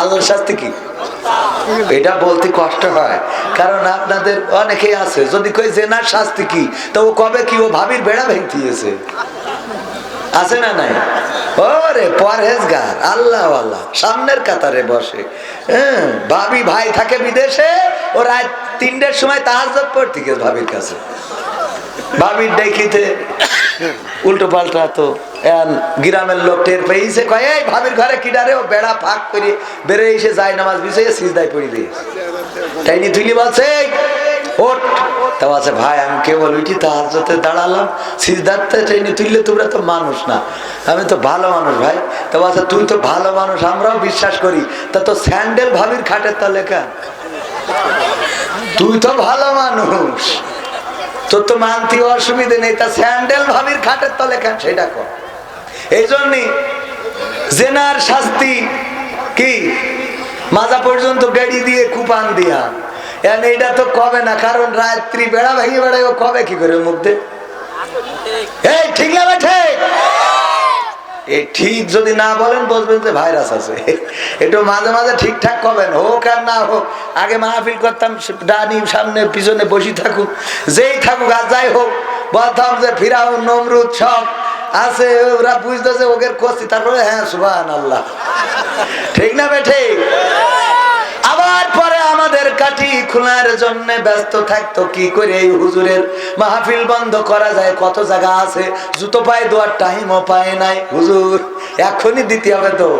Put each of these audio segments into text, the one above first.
আল্লাহর শাস্তি কি? এটা বলতে কষ্ট হয়। কারণ আপনাদের অনেকেই আছে, যদি কই জেনার শাস্তি কি? তো ও কবে কি ও ভাবির বেড়া ভেঙতিয়েছে আছে না নাই? ওরে পরহেজগার, আল্লাহ আল্লাহ, সামনের কাতারে বসে। হ্যাঁ ভাবি ভাই থাকে বিদেশে, ও রাত তিনটের সময় তাহাজ পড়তে গেছে ভাবির কাছে। ভাবির দেখিতে উল্টো পাল্টা তো গ্রামের লোক টের পেয়েছে কয় এই ভাবির ঘরে কিডারে ও বেড়া ফাঁক করে বেড়ে এসে যায় নামাজ বিছিয়ে সিজদায় পড়ি দিয়ে তাইনি তুইলি বলছে "এই, তা ভাই আমি কেবল উঠি দাঁড়ালাম তো মানুষ না আমি তো ভালো মানুষ ভাই। তা তুই তো ভালো মানুষ আমরাও বিশ্বাস করি তা তো স্যান্ডেল ভাবির খাটের তলে কেন? তুই তো ভালো মানুষ। তোর তো মানতে অসুবিধে নেই, তা স্যান্ডেল ভাবির খাটের তলে কেন? সেটা কর। এই জন্যে জেনার শাস্তি কি? মাজা পর্যন্ত গাড়ি দিয়ে কুপান দিয়া। এটা তো কবে না? কারণ রাত্রি বেড়া ভেঙে বেড়াই কবে কি করে মধ্যে এই ঠিক না ঠিক এই ঠিক যদি না বলেন বলবেন যে ভাইরাস আছে। একটু মাঝে মাঝে ঠিকঠাক করবেন হোক আর না হোক, আগে মাহফিল করতাম, ডানি সামনে পিছনে বসি থাকুক, যেই থাকুক আর যাই হোক, বলতাম যে ফিরাও নমরুদ সব আছে, ওরা বুঝতো যে ওকে করছি, তারপরে হ্যাঁ সুবাহ আল্লাহ ঠিক না বে ঠিক? আবার পরে আমাদের কাঠি খোলার জন্য ব্যস্ত থাকতো, কি করে এই হুজুরের মাহফিল বন্ধ করা যায়, কত জায়গা আছে, জুতো পায়ে দেওয়ার টাইমও পায় নাই। হুজুর, এখনই দিতে হবে তো।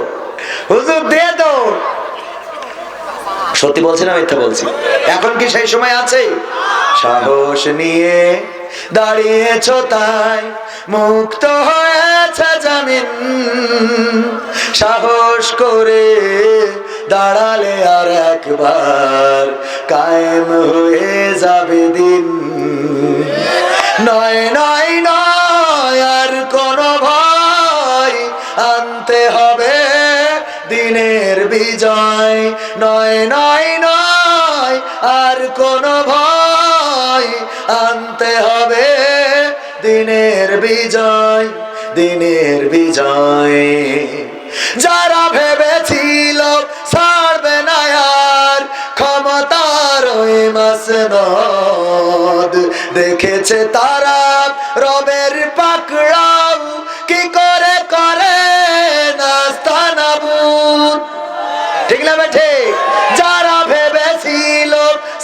হুজুর দিয়ে দো সত্যি বলছি না মিথ্যা বলছি? এখন কি সেই সময় আছে? সাহস নিয়ে দাঁড়িয়েছ তাই, মুক্ত হয়েছে জামিন। সাহস করে দাঁড়ালে আর একবার কায়েম হয়ে যাবে দিন। নয় নয় নয়, আর কোন ভয় আনতে হবে দিনের বিজয়। নয় নয় নয়, আর কোন ভয় আনতে হবে দিনের বিজয় দিনের বিজয়। যারা ভেবেছিল মাসনদ। দেখেছে তারা রবের পাকড়াও। কি করে করে? নাস্তানাবুদ ঠিক না ঠিক যারা ভেবেছিল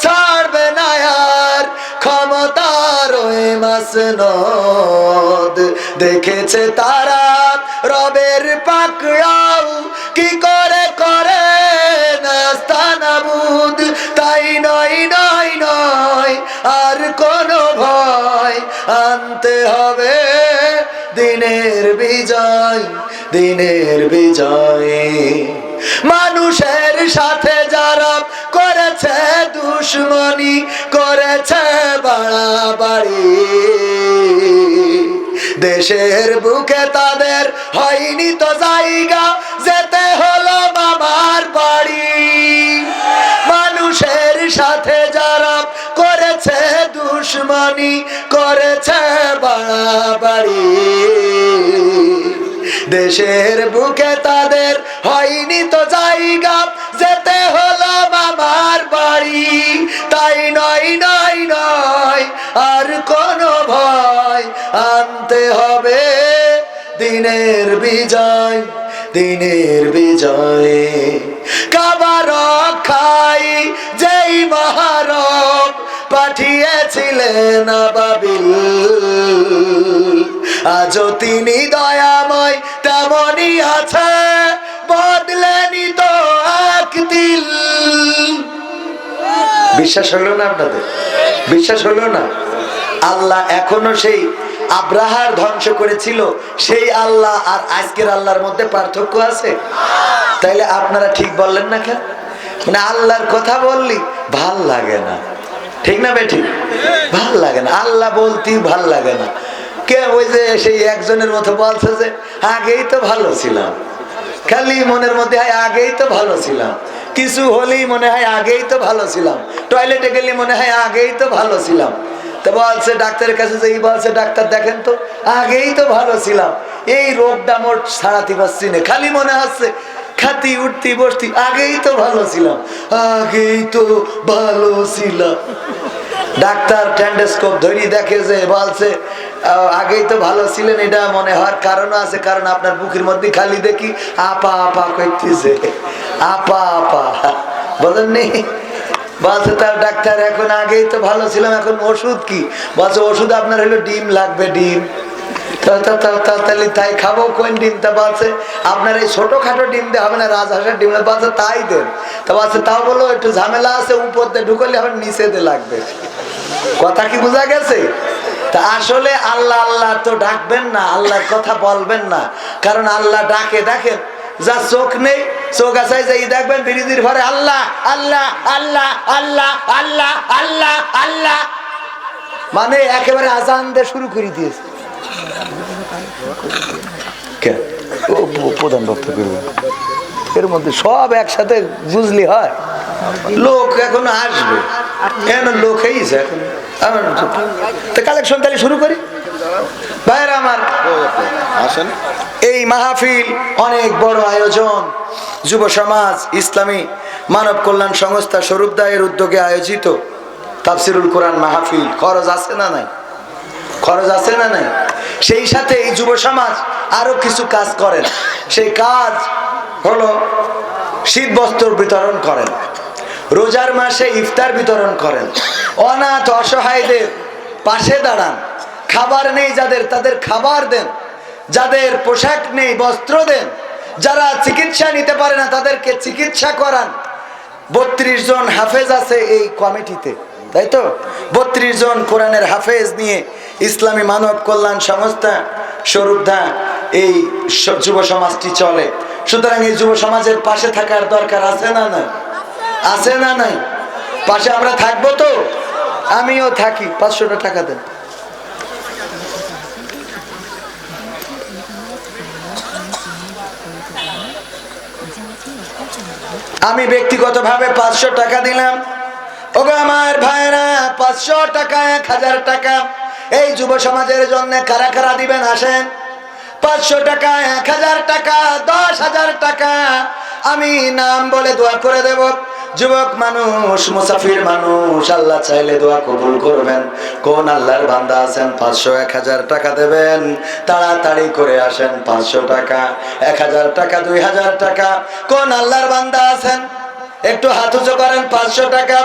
ছাড়বে না আর ক্ষমতার ওই মাসনদ। দেখেছে তারা রবের পাকড়াও। দিনের বিজয়। মানুষের সাথে যারা করেছে দুশ্মনী, করেছে বাড়াবাড়ি। দেশের বুকে তাদের হয়নি তো জায়গা, যেতে হলো বাবার বাড়ি। মানুষের সাথে যারা করেছে দুশ্মনী, করেছে বাড়াবাড়ি। দেশের বুকে তাদের হয়নি তো জায়গা। যেতে হলো মামার বাড়ি। তাই নয় নয় নয়, আর কোনো ভয়। আনতে হবে দিনের বিজয় দিনের বিজয়। কাবার খাই যেই মহারব পাঠিয়েছিলেন বাবিল আজও তিনি দয়াময়, তেমনই আছে, বদলেনি তো এক দিল বিশ্বাস হলো না আপনাদের? বিশ্বাস হলো না? আল্লাহ এখনও সেই আব্রাহার ধ্বংস করেছিল, সেই আল্লাহ আর আজকের আল্লাহর মধ্যে পার্থক্য আছে? তাইলে আপনারা ঠিক বললেন না কেন? মানে আল্লাহর কথা বললি, ভালো লাগে না। ঠিক না বেঠি ভালো লাগে না। আল্লাহ বলতে ভালো লাগে না। কে ওই যে সেই একজনের মতো বলছে যে, আগেই তো ভালো ছিলাম। খালি মনের মধ্যে হয়, আগেই তো ভালো ছিলাম। কিছু হলেই মনে হয়, আগেই তো ভালো ছিলাম। টয়লেটে গেলে মনে হয়, আগেই তো ভালো ছিলাম। তো বলছে ডাক্তারের কাছে যে, এই বলছে ডাক্তার, দেখেন তো, আগেই তো ভালো ছিলাম। এই রোগটা মোট সারাতে পারছি না। খালি মনে হচ্ছে খাতি উঠতি বসতি, আগেই তো ভালো ছিলাম, আগেই তো ভালো ছিলাম। ডাক্তার ট্যান্ডেস্কোপ ধরি দেখে যে বলছে আগেই তো ভালো ছিলেন, এটা মনে হওয়ার কারণও আছে, কারণ আপনার বুকের মধ্যে খালি দেখি, আপা আপা করতেছে, আপা আপা। বলেন বলেননি? বলছে, তার ডাক্তার, এখন আগেই তো ভালো ছিলাম, এখন ওষুধ কি? বলছে, ওষুধ আপনার হলো ডিম লাগবে, ডিম। তাই খাব, কোন ডিম তা বলছে আপনার এই ছোটখাটো ডিম দিয়ে হবে না, রাজহাঁসের ডিম বলছে তাই দেন। তা বলছে তাও বলো, একটু ঝামেলা আছে, উপর দিয়ে ঢুকলে হবে, নিচে দিয়ে লাগবে। কথা কি বোঝা গেছে? তা আসলে আল্লাহ আল্লাহ তো ডাকবেন না, আল্লাহর কথা বলবেন না। কারণ আল্লাহ ডাকে দেখেন যা চোখ নেই, চোখ আছে যাই দেখবেন, বিরোধীর ঘরে আল্লাহ আল্লাহ আল্লাহ আল্লাহ আল্লাহ আল্লাহ আল্লাহ। মানে একেবারে আজান দিয়ে শুরু করে দিয়েছে। ও ও প্রধান বক্তা করবে। এর মধ্যে সব একসাথে বুঝলি হয়? লোক এখন আসবে। কেন লোক হয়েছে এখন? কালেকশন তাহলে শুরু করি। ভাইরা আমার আসেন। এই মাহফিল অনেক বড় আয়োজন। যুব সমাজ ইসলামী মানব কল্যাণ সংস্থা স্বরূপ স্বরূপদায়ের উদ্যোগে আয়োজিত। তাফসিরুল কোরআন মাহফিল। খরচ আছে না নাই? খরচ আছে না নাই? সেই সাথে এই যুব সমাজ আরও কিছু কাজ করেন। সেই কাজ হলো শীত বস্ত্র বিতরণ করেন। রোজার মাসে ইফতার বিতরণ করেন। অনাথ অসহায়দের পাশে দাঁড়ান। খাবার নেই যাদের, তাদের খাবার দেন। যাদের পোশাক নেই, বস্ত্র দেন। যারা চিকিৎসা নিতে পারে না, তাদেরকে চিকিৎসা করান। বত্রিশ জন হাফেজ আছে এই কমিটিতে। তাই তো? বত্রিশ জন কোরআনের হাফেজ নিয়ে ইসলামী মানব কল্যাণ সংস্থা স্বরূপদা এই যুব সমাজটি চলে। সুতরাং এই যুব সমাজের পাশে থাকার দরকার আছে না না আছে না নাই? পাশে আমরা থাকব তো? আমিও থাকি। পাঁচশোটা টাকা দেন। আমি ব্যক্তিগতভাবে পাঁচশো টাকা দিলাম। ওগো আমার ভাইরা, পাঁচশো টাকা, এক হাজার টাকা। এই যুব সমাজের জন্য কারা কারা দিবেন আসেন? পাঁচশো টাকা, এক হাজার টাকা, দশ হাজার টাকা। আমি নাম বলে দোয়া করে দেব। যুবক মানুষ, মুসাফির মানুষ, আল্লাহ চাইলে দোয়া কবুল করবেন। কোন আল্লাহর বান্দা আছেন, পাঁচশো, এক হাজার টাকা দেবেন। তাড়াতাড়ি করে আসেন, পাঁচশো টাকা, এক হাজার টাকা, দুই হাজার টাকা। কোন আল্লাহর বান্দা আছেন? একটু হাত উঁচু করেন, পাঁচশো টাকা।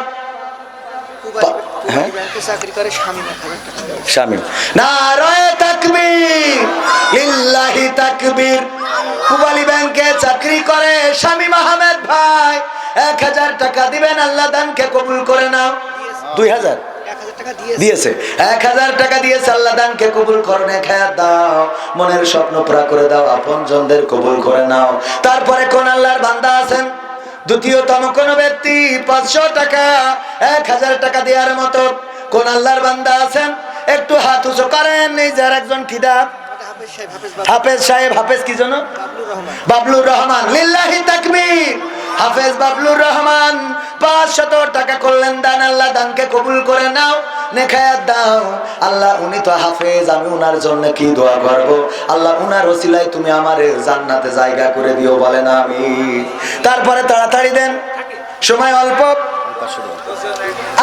হ্যাঁ? চাকরি করে? স্বামী এক হাজার টাকা দেয়। শামিল নারায়ে তাকবীর লিল্লাহি তাকবীর। কুবালি ব্যাংকে চাকরি করে শামীম আহমেদ ভাই। এক হাজার টাকা দিবেন আল্লাহ দানকে কবুল করে নাও। দুই হাজার? এক হাজার টাকা দিয়েছে। দিয়েছে। এক হাজার টাকা দিয়েছে আল্লাহ দানকে কবুল করনে খেয়ার দাও। মনের স্বপ্ন পুরা করে দাও আপন জনদের কবুল করে নাও। তারপরে কোন আল্লাহর বান্দা আছেন? দ্বিতীয়তম কোন ব্যক্তি পাঁচশো টাকা, এক হাজার টাকা দেওয়ার মতো কোন আল্লাহর বান্দা আছেন? একটু হাত উঁচু করেন যার একজন খিদা হাফেজ সাহেব, হাফেজ কি জন্য বাবলুর রহমান। লিল্লাহি তাকবীর। হাফেজ বাবলুর রহমান পাঁচশত টাকা করলেন, দান আল্লাহ দানকে কবুল করে নাও, নেখায়াত দাও। আল্লাহ, উনি তো হাফেজ, আমি উনার জন্য কি দোয়া আল্লাহ, উনার তুমি আমারে জান্নাতে জায়গা করে দিও আমি তারপরে তাড়াতাড়ি দেন, সময় অল্প।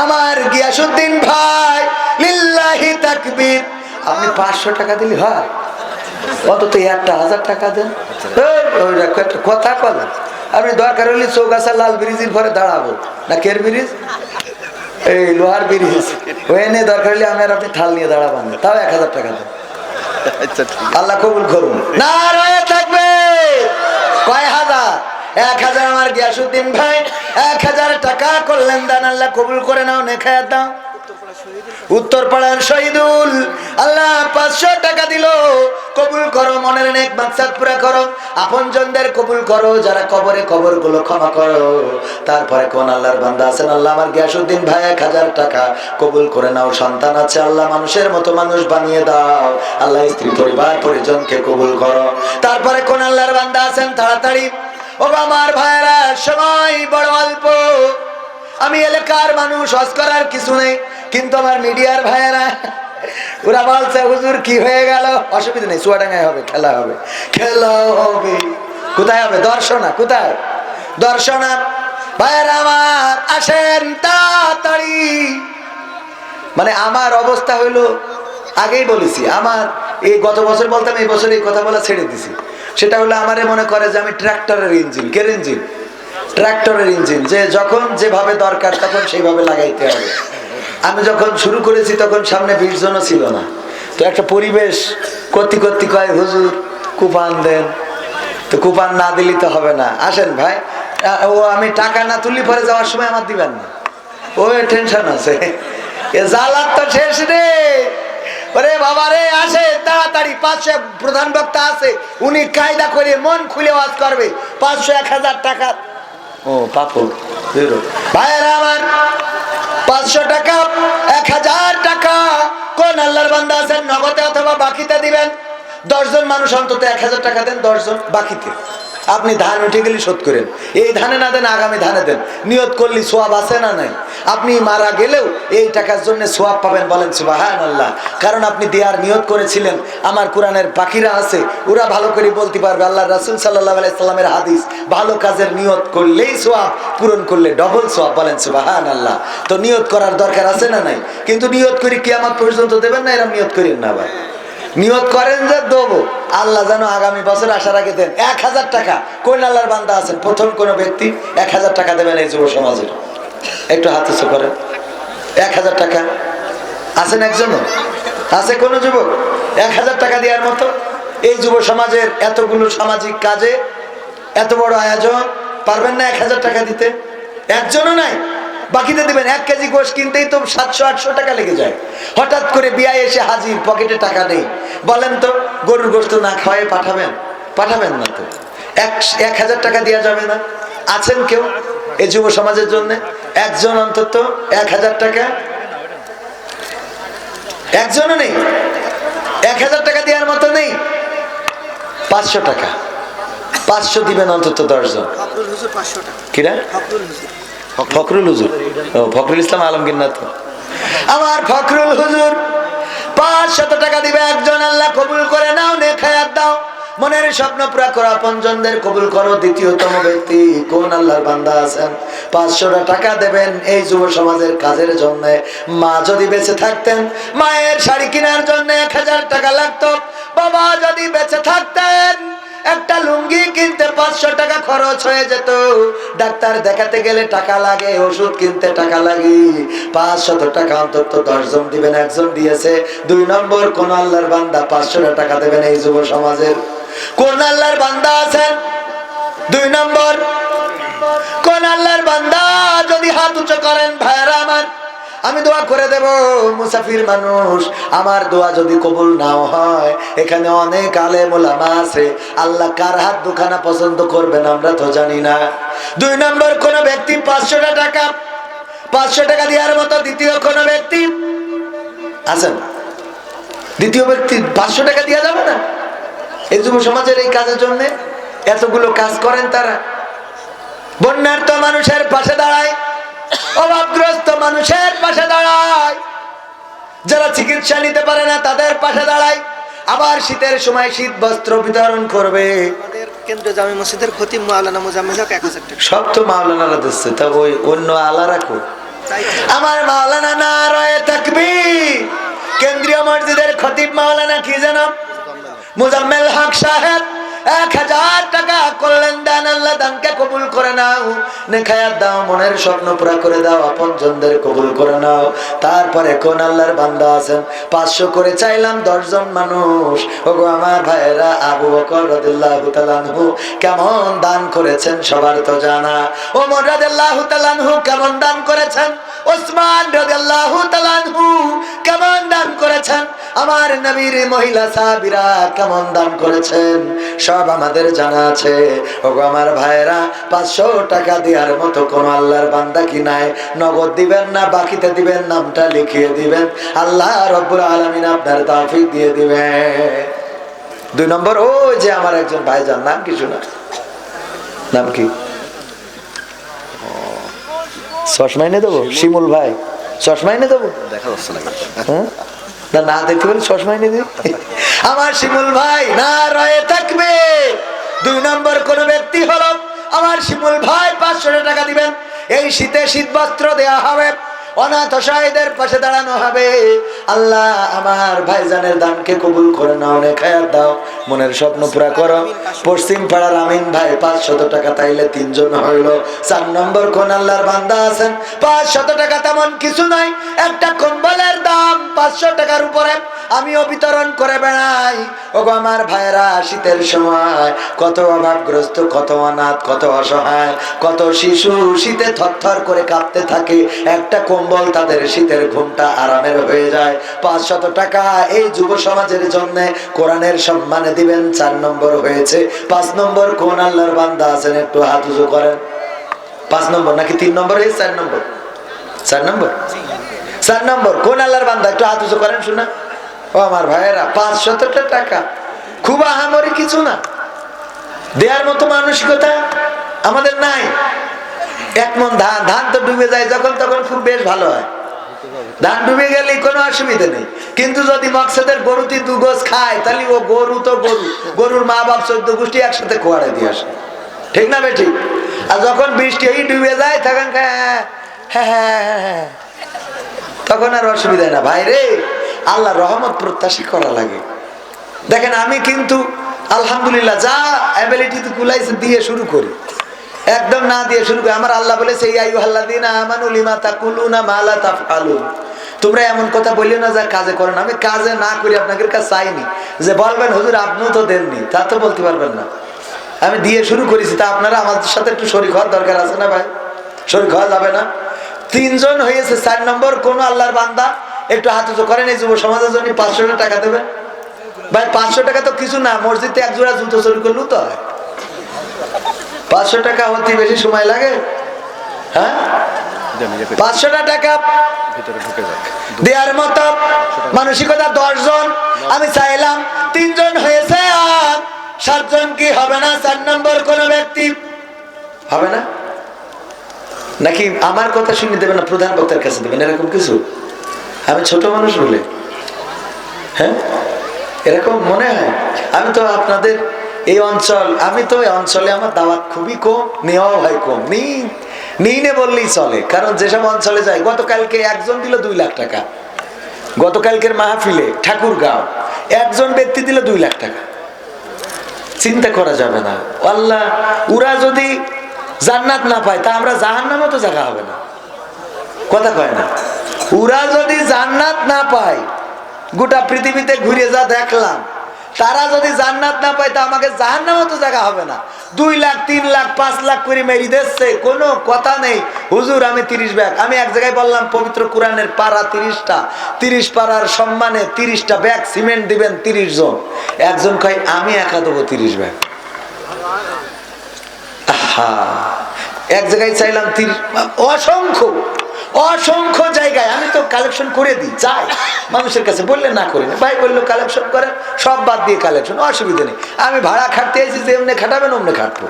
আমার গিয়াসুদ্দিন ভাই, লিল্লাহি তাকবীর। আপনি পাঁচশো টাকা দিলি, হয়? অন্তত একটা হাজার টাকা দেন। একটা কথা বলেন। আপনি দরকার হলে চৌগাছা লাল ব্রিজের পরে দাঁড়াবো। না কের ব্রিজ? এই লোহার ব্রিজ। ওই এনে দরকার হলে আমি আর আপনি থাল নিয়ে দাঁড়াবান তাও এক হাজার টাকা দেন। আচ্ছা আল্লাহ কবুল করুন। না রয়ে থাকবে। কয় হাজার? এক হাজার আমার গিয়াসুদ্দিন ভাই এক হাজার টাকা করলেন দান আল্লাহ কবুল করে নাও নেখায়াত দাও। উত্তর পাড়ার শহীদুল, আল্লাহ পাঁচশো টাকা দিল। কবুল করো, মনের নেক মাকসাদ পুরা করো। আপন জনদের কবুল করো, যারা কবরে কবরগুলো ক্ষমা করো। তারপরে কোন আল্লাহর বান্দা আছেন? আল্লাহ আমার গিয়াসুদ্দিন ভাই, এক হাজার টাকা কবুল করে নাও, সন্তান আছে। আল্লাহ মানুষের মতো মানুষ বানিয়ে দাও। আল্লাহ স্ত্রী পরিবার পরিজনকে কবুল করো। তারপরে কোন আল্লাহর বান্দা আছেন? তাড়াতাড়ি। ও আমার ভাইয়েরা, সময় বড় অল্প। আমি এলাকার মানুষ, হজ করার কিছু নেই। কিন্তু আমার মিডিয়ার ভাইয়েরা, ওরা বলছে, হুজুর, কি হয়ে গেল? অসুবিধা নেই চুয়াডাঙ্গায় হবে, খেলা হবে। খেলা হবে? কোথায় হবে? দর্শনা, কোথায়? দর্শনা, ভাইয়ের আমার, আসেন তাড়াতাড়ি। মানে আমার অবস্থা হইল, আগেই বলেছি, আমার এই গত বছর বলতাম এই বছর এই কথা বলা ছেড়ে দিছি। সেটা হলো আমারে মনে করে যে আমি ট্রাক্টরের ইঞ্জিন। কের ইঞ্জিন? ট্রাক্টরের ইঞ্জিন। যে যখন যেভাবে দরকার তখন সেইভাবে লাগাইতে হবে। আমি যখন শুরু করেছি, তখন সামনে বিশ জনও ছিল না। তো একটা পরিবেশ কর্তি কর্তি কয়, হুজুর, কুপান দেন। তো কুপান না দিলে তো হবে না। আসেন ভাই ও আমি টাকা না তুলি পরে যাওয়ার সময় আমার দিবেন না। ও টেনশন আছে। এ জ্বালার তো শেষ রে। ওরে বাবা রে, আসে, তাড়াতাড়ি। পাঁচশো প্রধান বক্তা আছে, উনি কায়দা করে মন খুলে ওয়াজ করবে। পাঁচশো এক হাজার টাকা। ও পাপু ভাইয়েরা আমার পাঁচশো টাকা, এক হাজার টাকা। কোন আল্লাহর বান্দা আছেন? নগদে অথবা বাকিতে দিবেন? দশজন মানুষ অন্তত এক হাজার টাকা দেন, দশজন বাকিতে। আপনি ধান উঠে গেলে শোধ করেন। এই ধানে না দেন, আগামী ধানে দেন। নিয়ত করলি সোয়াব আছে না নাই? আপনি মারা গেলেও এই টাকার জন্য সোয়াব পাবেন বলেন সুবাহান আল্লাহ কারণ আপনি দেওয়ার নিয়ত করেছিলেন। আমার কোরআনের পাখিরা আছে, ওরা ভালো করে বলতে পারবে। আল্লাহ রাসুল সাল্লাহ আলাইসাল্লামের হাদিস, ভালো কাজের নিয়ত করলেই সোয়াব, পূরণ করলে ডবল সোয়াব বলেন সুবাহান আল্লাহ তো নিয়ত করার দরকার আছে না নাই? কিন্তু নিয়ত করি কি আমার পর্যন্ত দেবেন না এরা নিয়ত করেন না ভাই নিয়ত করেন যে দেবো। আল্লাহ যেন আগামী বছর আসার আগে দেন এক হাজার টাকা। কোন আল্লাহর বান্দা আছেন? প্রথম কোন ব্যক্তি এক হাজার টাকা দেবেন এই যুব সমাজের। একটু হাত উঁচু করেন এক হাজার টাকা। আছেন একজনও? আছে কোন যুবক? এক হাজার টাকা দেওয়ার মতো? এই যুব সমাজের এতগুলো সামাজিক কাজে এত বড় আয়োজন, পারবেন না এক হাজার টাকা দিতে? একজনও নাই। বাকিতে দিবেন এক কেজি গোশ কিনতেই তো সাতশো আটশো টাকা লেগে যায়। হঠাৎ করে বিয়ায় এসে হাজির পকেটে টাকা নেই। বলেন তো গরুর গোস্ত না খাওয়াই পাঠাবেন? পাঠাবেন না তো। এক এক হাজার টাকা দেওয়া যাবে না। আছেন কেউ এই যুব সমাজের জন্য? একজন অন্তত এক হাজার টাকা? একজনও নেই। এক হাজার টাকা দেওয়ার মতো নেই। পাঁচশো টাকা। পাঁচশো দিবেন অন্তত দশজন। কিরা? ফখরুল হুজুর। ফখরুল ইসলাম আলমগীর না তো আমার ফখরুল হুজুর, পাঁচ শত টাকা দিবে একজন, আল্লাহ কবুল করে নাও নে দাও। মনের স্বপ্ন পুরা করো, আপনজনদের কবুল করো, দ্বিতীয়তম ব্যক্তি কোন আল্লাহর বান্দা আছেন? পাঁচশো টাকা দেবেন এই যুব সমাজের কাজের জন্য। মা যদি বেঁচে থাকতেন, মায়ের শাড়ি কেনার জন্য এক হাজার টাকা লাগতো। বাবা যদি বেঁচে থাকতেন একটা লুঙ্গি কিনতে পাঁচশো টাকা খরচ হয়ে যেত। ডাক্তার দেখাতে গেলে টাকা লাগে, ওষুধ কিনতে টাকা লাগে। পাঁচশত টাকা অন্তত দশজন দিবেন, একজন দিয়েছে। দুই নম্বর, কোন আল্লাহর বান্দা পাঁচশো টাকা দেবেন এই যুব সমাজের? কোন আল্লাহর বান্দা আছেন? দুই নম্বর, কোন আল্লাহর বান্দা যদি হাত উঁচু করেন ভাইরা আমার আমি দোয়া করে দেব, মুসাফির মানুষ। আমার দোয়া যদি কবুল নাও হয়, এখানে অনেক আলেম ওলামা আছে। আল্লাহ কার হাত দুখানা পছন্দ করবেন আমরা তো জানি না। দুই নম্বর, কোন ব্যক্তি পাঁচশো টাকা পাঁচশো টাকা দেওয়ার মতো দ্বিতীয় কোন ব্যক্তি আছেন দ্বিতীয় ব্যক্তি পাঁচশো টাকা দেওয়া যাবে না? এই যুব সমাজের এই কাজের জন্য এতগুলো কাজ করেন তারা। বন্যার্থ মানুষের পাশে দাঁড়ায় অভাবগ্রস্ত মানুষের পাশে দাঁড়ায়। যারা চিকিৎসা নিতে পারে না তাদের পাশে দাঁড়ায়। আবার শীতের সময় শীত বস্ত্র বিতরণ করবে। কেন্দ্রীয় জামি মসজিদের খতিব মাওলানা মোজাম্মেল হক এক হাজার টাকা। সব তো মাওলানারা দিচ্ছে তা ওই অন্য আমার মাওলানা না রয়ে কেন্দ্রীয় মসজিদের খতিব মাওলানা কি জানো মুজাম্মেল হক সাহেব। এক হাজার টাকা করলেন দান, আল্লাহ দানকে কবুল করে নাও। নেখায়াত দাও, মনের স্বপ্ন পুরা করে দাও আপন জনদের কবুল করে নাও। তারপরে কোন আল্লাহর বান্দা আছেন? পাঁচশো করে চাইলাম, দশজন মানুষ। ওগো আমার ভাইয়েরা, আবু বকর রাদিয়াল্লাহু তাআলা আনহু, কেমন দান করেছেন সবার তো জানা। ওমর রাদিয়াল্লাহু তাআলা আনহু কেমন দান করেছেন? ওসমান রাদিয়াল্লাহু তাআলা আনহু কেমন দান করেছেন? আমার নবীর মহিলা সাহাবীরা কেমন দান করেছেন? সব আমাদের জানা আছে। ওগো আমার ভাইরা পাঁচশো টাকা দেওয়ার মতো কোন আল্লাহর বান্দা কি নাই? নগদ দিবেন না, বাকিতে দিবেন, নামটা লিখিয়ে দিবেন। আল্লাহ রব্বুল আলামিন আপনার তৌফিক দিয়ে দিবেন। দুই নম্বর ও যে আমার একজন ভাই ভাইজান, নাম কিছু না নাম কি? চশমা এনে দেবো? শিমুল ভাই চশমা এনে দেবো? দেখা যাচ্ছে না হ্যাঁ? না না দেখতে পারি চশমা এনে দিই। আমার শিমুল ভাই না রয়ে থাকবে। দুই নম্বর কোন ব্যক্তি হলো আমার শিমুল ভাই পাঁচশো টাকা দিবেন। এই শীতে শীত বস্ত্র দেওয়া হবে। অনাথ অসহায়দের পাশে দাঁড়ানো হবে। আল্লাহ আমার ভাইজানের দানকে কবুল করে নাও নেখায়াত দাও। মনের স্বপ্ন পুরা করো। পশ্চিম পাড়ার আমিন ভাই পাঁচ শত টাকা তাইলে তিনজন হইল। চার নম্বর কোন আল্লাহর বান্দা আছেন? পাঁচ শত টাকা তেমন কিছু নাই। একটা কম্বলের দাম পাঁচশো টাকার উপরে। আমিও বিতরণ করে বেড়াই। ওগো আমার ভাইরা শীতের সময় কত অভাবগ্রস্ত, কত অনাথ, কত অসহায়, কত শিশু শীতে থরথর করে কাঁপতে থাকে। একটা কম্বল তাদের শীতের ঘুমটা আরামের হয়ে যায়। পাঁচ শত টাকা এই যুব সমাজের জন্য কোরআনের সম্মানে দিবেন, চার নম্বর হয়েছে। পাঁচ নম্বর কোন আল্লাহর বান্দা আছেন, একটু হাত উজু করেন। পাঁচ নম্বর নাকি তিন নম্বর হয়েছে চার নম্বর? চার নম্বর? চার নম্বর, কোন আল্লাহর বান্দা, একটু হাত উঁচু করেন শোনা। ও আমার ভাইয়েরা, পাঁচ শতটা টাকা। খুব আহামরি কিছু না। দেওয়ার মতো মানসিকতা আমাদের নাই। এক মন ধান ধান তো ডুবে যায়, যখন তখন খুব বেশ ভালো হয়। ধান ডুবে গেলে কোনো অসুবিধা নেই। কিন্তু যদি মকসদের গরুটি দু গোছ খায়, তাহলে ও গরু তো গরু, গরুর মা বাপ চোদ্দ গোষ্ঠী একসাথে খোয়াড়ে দিয়ে আসে। ঠিক না বেঠিক আর যখন বৃষ্টি এই ডুবে যায়, তখন হ্যাঁ হ্যাঁ হ্যাঁ তখন আর অসুবিধা না। ভাই রে, আল্লাহ রহমত প্রত্যাশা করা লাগে। দেখেন, আমি কিন্তু আলহামদুলিল্লাহ যা অ্যাবিলিটি কুলাইছে দিয়ে শুরু করি। একদম না দিয়ে শুরু করে আমার আল্লাহ বলে সেই আয়ু আল্লাহ দিন আমানুলিমা তা কুলুনা মালা তা ফালু তোমরা এমন কথা বলিও না যা কাজে করো না। আমি কাজে না করি, আপনাদের কাছে চাইনি। যে বলবেন, হুজুর, আপনিও তো দেননি। তা তো বলতে পারবেন না। আমি দিয়ে শুরু করেছি, তা আপনারা আমাদের সাথে একটু শরীর হওয়ার দরকার আছে না ভাই? শরীর হওয়া যাবে না। তিনজন হয়েছে, চার নম্বর কোন আল্লাহর বান্দা? একটু হাত উঁচু করেন, এই যুব সমাজের জন্য পাঁচশো টাকা দেবেন? ভাই, পাঁচশো টাকা তো কিছু না, মসজিদে এক জোড়া জুতো চুরি করলেও তো হয়। পাঁচশো টাকা হতে বেশি সময় লাগে? হ্যাঁ? পাঁচশোটা টাকা দেওয়ার মতো মানসিকতা দশজন আমি চাইলাম তিনজন হয়েছে আর সাতজন কি হবে না? চার নম্বর কোন ব্যক্তি হবে না? নাকি আমার কথা শুনে দেবেন না? প্রধান বক্তার কাছে দেবেন এরকম কিছু? আমি ছোট মানুষ বলে। হ্যাঁ? এরকম মনে হয়? আমি তো আপনাদের এই অঞ্চল, আমি তো এই অঞ্চলে আমার দাওয়াত খুবই কম, নেওয়াও হয় কম। নিই নিই নে বললেই চলে, কারণ যেসব অঞ্চলে যায় গতকালকে একজন দিল দুই লাখ টাকা। গতকালকের মাহফিলে, ঠাকুরগাঁও, একজন ব্যক্তি দিল দুই লাখ টাকা। চিন্তা করা যাবে না। আল্লাহ, ওরা যদি জান্নাত না পায়, তা আমরা জাহান জাহান্নামও তো জায়গা হবে না। কথা কয় না। ওরা যদি জান্নাত না পায়, গোটা পৃথিবীতে ঘুরে যা দেখলাম তারা যদি জান্নাত না পায় তা আমাকে জাহান্নামও তো জায়গা হবে না। দুই লাখ তিন লাখ পাঁচ লাখ করে মেরি দিচ্ছে কোনো কথা নেই। হুজুর আমি তিরিশ ব্যাগ। আমি এক জায়গায় বললাম পবিত্র কোরআনের পাড়া তিরিশটা। তিরিশ পাড়ার সম্মানে তিরিশটা ব্যাগ সিমেন্ট দিবেন তিরিশ জন। একজন কয় আমি একা দেবো তিরিশ ব্যাগ। আহা, এক জায়গায় চাইলাম তিরিশ অসংখ্য। অসংখ্য জায়গায় আমি তো কালেকশন করে দিই, চাই। মানুষের কাছে বললে না করি না। ভাই বলল কালেকশন করেন, সব বাদ দিয়ে কালেকশন অসুবিধা নেই। আমি ভাড়া খাটতে এসেছি যে এমনি খাটাবেন, অমনি খাটবো।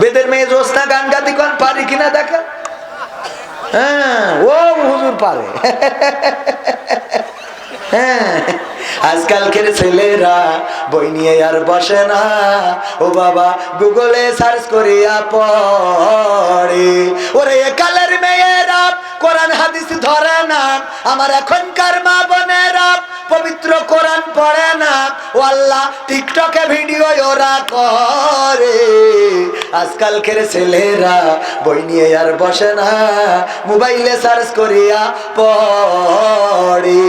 বেদের মেয়ে জোসনা গান গাতি কন, পারি কিনা দেখা? হ্যাঁ ও হুজুর পারে। হ্যাঁ আজকালকের ছেলেরা বই নিয়ে আর বসে না। ও বাবা, গুগলে সার্চ করিয়া পড়ে। ওরে কালের মেয়েরা কোরআন হাদিস ধরে না। আমার এখনকার মা বোনেরা পবিত্র কোরআন পড়ে না। ও আল্লাহ, টিকটকে ভিডিও ওরা করে। আজকালকের ছেলেরা বই নিয়ে আর বসে না। মোবাইলে সার্চ করিয়া পড়ে।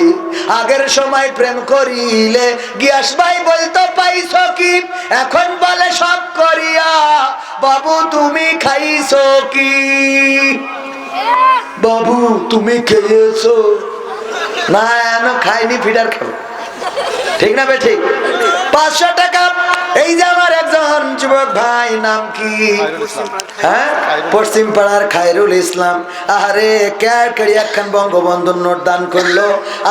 আগের সময় প্রেম করিলে গিয়াস ভাই বলতো, পাইছ কি? এখন বলে, সব করিয়া। বাবু, তুমি খাইছ কি? বাবু তুমি খেয়েছো? না এনো খাইনি ফিডার খাব। ঠিক না বে, ঠিক? পাঁচশো টাকা। এই যে আমার একজন যুবক ভাই, নাম কি? হ্যাঁ? পশ্চিম পাড়ার খায়রুল ইসলাম। আরে ক্যার কেড়ি একখান বঙ্গবন্ধুর নোট দান করল?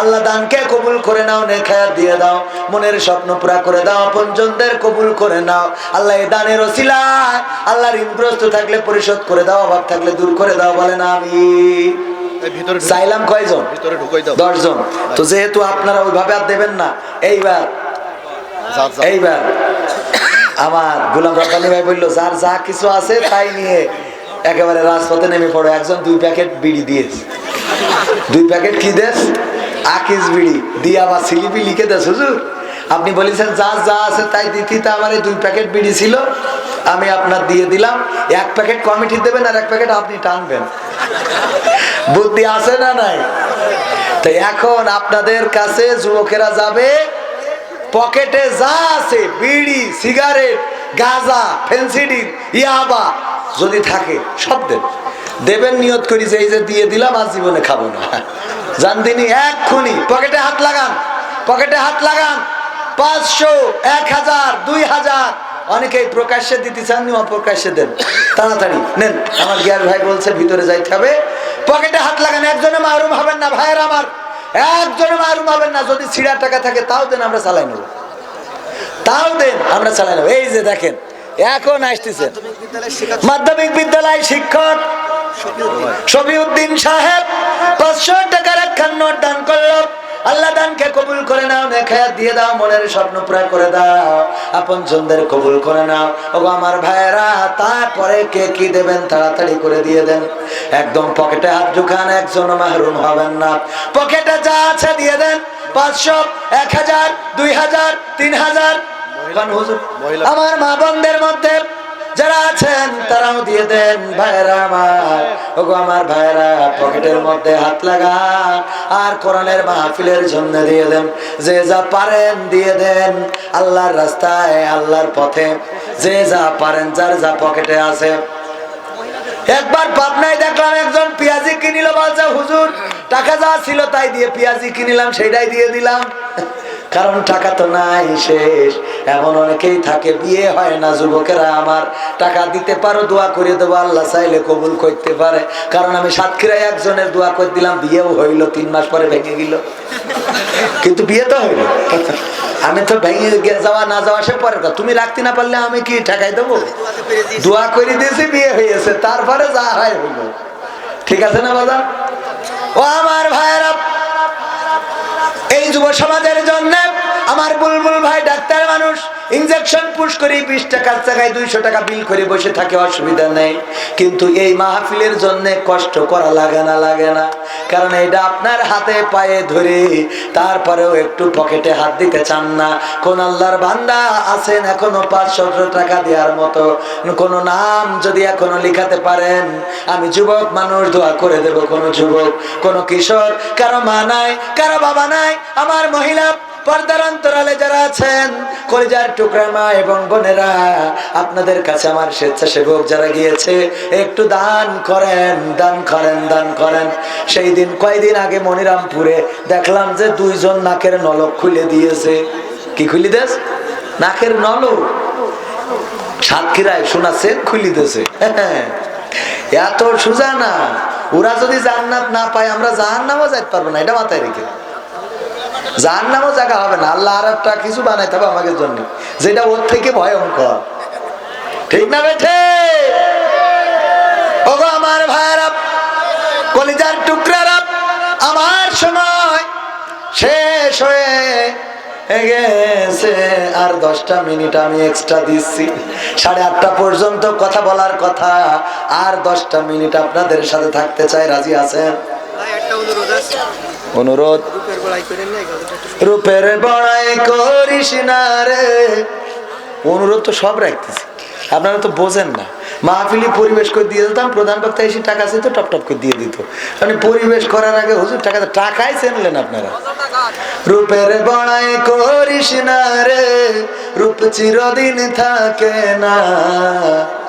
আল্লাহ দানকে কবুল করে নাও নেখায়াত দিয়ে দাও। মনের স্বপ্ন পুরা করে দাও, আপনজনদের কবুল করে নাও। আল্লাহ এই দানের ওসিলায় আল্লাহর ঋণগ্রস্ত থাকলে পরিশোধ করে দাও, অভাব থাকলে দূর করে দাও, বলেন আমি এই ভিতরে চাইলাম কয়জন? ভিতরে ঢুকাই দাও। দশজন। তো যেহেতু আপনারা ওইভাবে আর দেবেন না এইবার। এইবার আমার গোলাম রব্বানি ভাই বলল যার যা কিছু আছে তাই নিয়ে একেবারে রাজপথে নেমে পড়ো। একজন দুই প্যাকেট বিড়ি দিয়েছে। দুই প্যাকেট কি দেস আকিস বিড়ি। দিয়ে আবার সিলিপি লিখে দেস হুজুর। আপনি বলেছেন, যা যা আছে তাই দিতি। তা আমার এই দুই প্যাকেট বিড়ি ছিল, আমি আপনার দিয়ে দিলাম। এক প্যাকেট কমিটি দেবেন আর এক প্যাকেট আপনি টানবেন। বুদ্ধি আছে না নাই? তো এখন আপনাদের কাছে যুবকেরা যাবে, পকেটে যা আছে, বিড়ি, সিগারেট, গাঁজা ফেন্সিডিল ইয়াবা, যদি থাকে, সব দেন। দেবেন, নিয়ত করি যে এই যে দিয়ে দিলাম আজ জীবনে খাব না। জান তিনি এক্ষুনি, পকেটে হাত লাগান, পকেটে হাত লাগান। পাঁচশো, এক হাজার, দুই হাজার। অনেকেই প্রকাশ্যে দিতে চাননি অপ্রকাশ্যে দেন। তাড়াতাড়ি নেন। আমার গিয়ার ভাই বলছে, ভিতরে যাইতে হবে। পকেটে হাত লাগান, একজনে মারুম হবেন না, ভাইয়ের আমার। একজনে মারুম হবেন না, যদি ছিঁড়া টাকা থাকে, তাও দেন, আমরা চালাই নেব। তাও দেন, আমরা চালাই নেব। এই যে দেখেন, এখন আসতেছেন। মাধ্যমিক বিদ্যালয় শিক্ষক শফিউদ্দিন সাহেব, পাঁচশো টাকার একখান নোট দান করল। আল্লাহ দানকে কবুল করে নাও নেখায়াত দিয়ে দাও মনের স্বপ্ন পুরা করে দাও। আপন জনদের কবুল করে নাও। ওগো আমার ভাইয়েরা তারপরে কে কি দেবেন তাড়াতাড়ি করে দিয়ে দেন। একদম পকেটে হাত ঢুকান একজন মাহরুম হবেন না। পকেটে যা আছে দিয়ে দেন। পাঁচশো এক হাজার দুই হাজার তিন হুজুর? আমার মা বোনদের মধ্যে যারা আছেন, তারাও দিয়ে দেন ভাইরা আমার। ওগো আমার ভাইরা পকেটের মধ্যে হাত লাগা আর কোরআনের মাহফিলের জন্য দিয়ে দেন। যে যা পারেন দিয়ে দেন, আল্লাহর রাস্তায়, আল্লাহর পথে। যে যা পারেন, যার যা পকেটে আছে। একবার পাবনায় দেখলাম একজন পেঁয়াজি কিনিল, বলছে, হুজুর, টাকা যা ছিল তাই দিয়ে পেঁয়াজি কিনিলাম, সেটাই দিয়ে দিলাম। কারণ টাকা তো নাই শেষ। এমন অনেকেই থাকে, বিয়ে হয় না যুবকেরা আমার। টাকা দিতে পারো, দোয়া করে দেবো, আল্লাহ চাইলে কবুল করতে পারে। কারণ আমি সাতক্ষীরায় একজনের দোয়া করে দিলাম, বিয়েও হইল, তিন মাস পরে ভেঙে গেল। কিন্তু বিয়ে তো হইল। আমি তো ভেঙে যাওয়া না যাওয়া, সে পরের তুমি রাখতে না পারলে আমি কি ঠেকাই দেবো? দোয়া করে দিয়েছি, বিয়ে হয়েছে, তারপরে যা হয় হইল। ঠিক আছে না বাবা ও আমার ভাইয়েরা এই যুব সমাজের জন্য আমার বুলবুল ভাই ডাক্তার মানুষ ইনজেকশন পুশ করে বিশ টাকার জায়গায় দুইশো টাকা বিল করে বসে থাকে, অসুবিধা নেই। কিন্তু এই মাহফিলের জন্য কষ্ট করা লাগে না লাগে না। কারণ এটা আপনার হাতে পায়ে ধরে, তারপরেও একটু পকেটে হাত দিতে চান না। কোন আল্লাহর বান্দা আছেন এখনও পাঁচশো টাকা দেওয়ার মতো। কোন নাম যদি এখনও লিখাতে পারেন, আমি যুবক মানুষ, দোয়া করে দেব কোন যুবক, কোন কিশোর, কারও মা নাই, কারও বাবা নাই, আমার মহিলা পর্দার অন্তরালে যারা আছেন, কলিজার টুকরা মা এবং বোনেরা, আপনাদের কাছে আমার স্বেচ্ছাসেবক যারা গিয়েছে, একটু দান করেন দান করেন দান করেন। সেই দিন কয়দিন আগে মনিরামপুরে দেখলাম যে দুইজন নাকের নলক খুলে দিয়েছে। কি খুলি দেস? নাকের নলক। সাতক্ষীরায় শোনাচ্ছেন খুলি দিয়েছে। এত সোজা না। ওরা যদি জান্নাত না পায়, আমরা জাহান্নামও যাইতে পারব না। এটা মাথায় রেখে। যার নামও জায়গা হবে না। আল্লাহ আর একটা কিছু বানাইতে হবে আমাদের জন্য। যেটা ওর থেকে ভয়ঙ্কর। ঠিক না বেঠে? ওগো আমার ভাইরা কলিজার টুকরারা আমার সময় শেষ হয়ে আর দশটা মিনিট আমি এক্সট্রা দিচ্ছি। সাড়ে আটটা পর্যন্ত কথা বলার কথা। আর দশটা মিনিট আপনাদের সাথে থাকতে চাই। রাজি আছেন? অনুরোধ। রূপের বড়াই করিস না রে। অনুরোধ তো সব রাখতেছি। আপনারা তো বোঝেন না। মাহফিলি পরিবেশ করে দিয়ে দিতাম, প্রধান বক্তা এসে টাকা চেয়ে টপ টপ করে দিয়ে দিত। মানে পরিবেশ করার আগে হুজুর টাকা টাকাই চেনলেন আপনারা। রূপের বড়াই করিস না রে। রূপ চিরদিন থাকে না।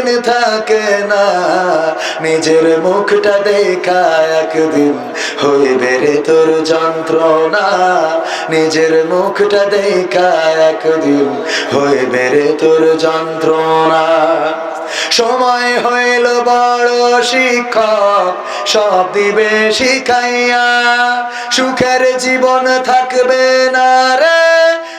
থাকে না। নিজের মুখটা দেখা একদিন হইবে রে তোর যন্ত্রণা। নিজের মুখটা দেখা একদিন হইবে রে তোর যন্ত্রণা। সময় হইল বড় শিক্ষক, সব দিবে শিখাইয়া। সুখের জীবন থাকবে না রে।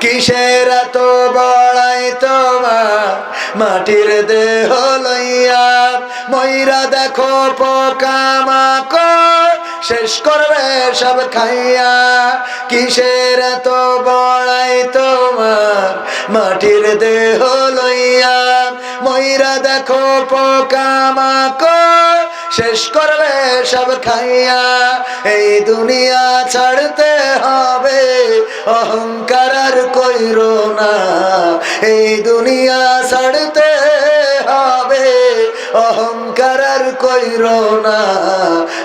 কিসের এত বড়াই তোমার? মাটির দেহ লইয়া ময়রা দেখো পোকা পোকামাকড় শেষ করবে সব খাইয়া। কিসের এত বড়াই তোমার? মাটির দেহ লইয়া ময়রা দেখো পোকা পোকামাকড় শেষ করলে সব খাইয়া এই দুনিয়া ছাড়তে হবে। অহংকার আর কইর না, এই দুনিয়া ছাড়তে হবে। অহংকার আর কইর না।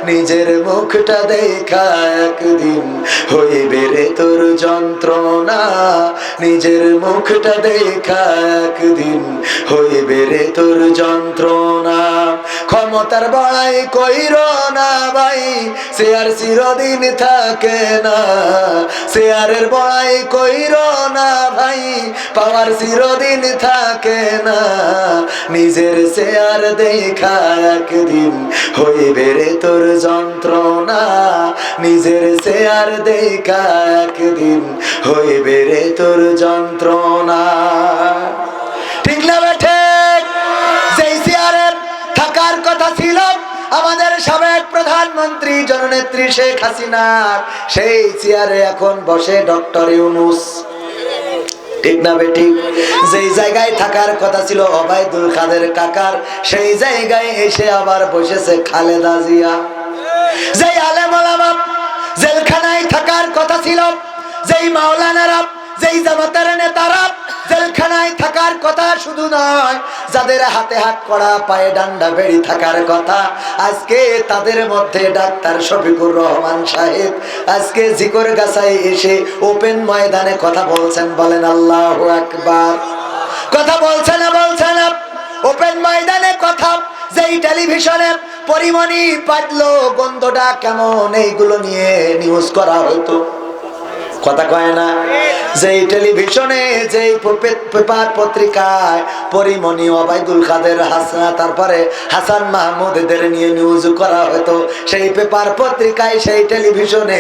নিজের মুখটা দেখা একদিন হইবে রে তোর যন্ত্রণা। নিজের মুখটা দেখা একদিন হইবে রে তোর যন্ত্রণা। ক্ষমতার বড়াই কইর না ভাই, সে আর চিরদিন থাকে না। শেয়ারের বড়াই কইর না ভাই, পাওয়ার চিরদিন থাকে না। নিজের শেয়ার দেখা একদিন হইবে রে তোর যন্ত্রণা। নিজের দেখা একদিন হইবে রে তোর যন্ত্রণা। ঠিক না বেঠে থাকার কথা ছিল, আমাদের সাবেক প্রধানমন্ত্রী জননেত্রী শেখ হাসিনা সেই চেয়ারে এখন বসে ডক্টর ইউনুস। ঠিক না বেঠিক যেই জায়গায় থাকার কথা ছিল অবায়দুল খাদের কাকার, সেই জায়গায় এসে আবার বসেছে খালেদা জিয়া। যেই আলে মালাম জেলখানায় থাকার কথা ছিল, যেই মাওলানারা, যেই জামাতের নেতারা জেলখানায় থাকার কথা শুধু নয়, যাদের হাতে হাত করা পায়ে ডান্ডা বেড়ি থাকার কথা, আজকে তাদের মধ্যে ডাক্তার শফিকুর রহমান সাহেব আজকে জিকর গাছায় এসে ওপেন ময়দানে কথা বলছেন, বলেন আল্লাহ আকবার। কথা বলছে না বলছে না, ওপেন ময়দানে কথা, যেই টেলিভিশনে পরিমণি পাতলো গন্ধটা কেমন, এইগুলো নিয়ে নিউজ করা হতো। কথা কয় না? যেই টেলিভিশনে যেই পেপার পত্রিকায় পরিমণি অবায়দুল কাদের, হাসান, তারপরে হাসান মাহমুদদের নিয়ে নিউজ করা হতো, সেই পেপার পত্রিকায়, সেই টেলিভিশনে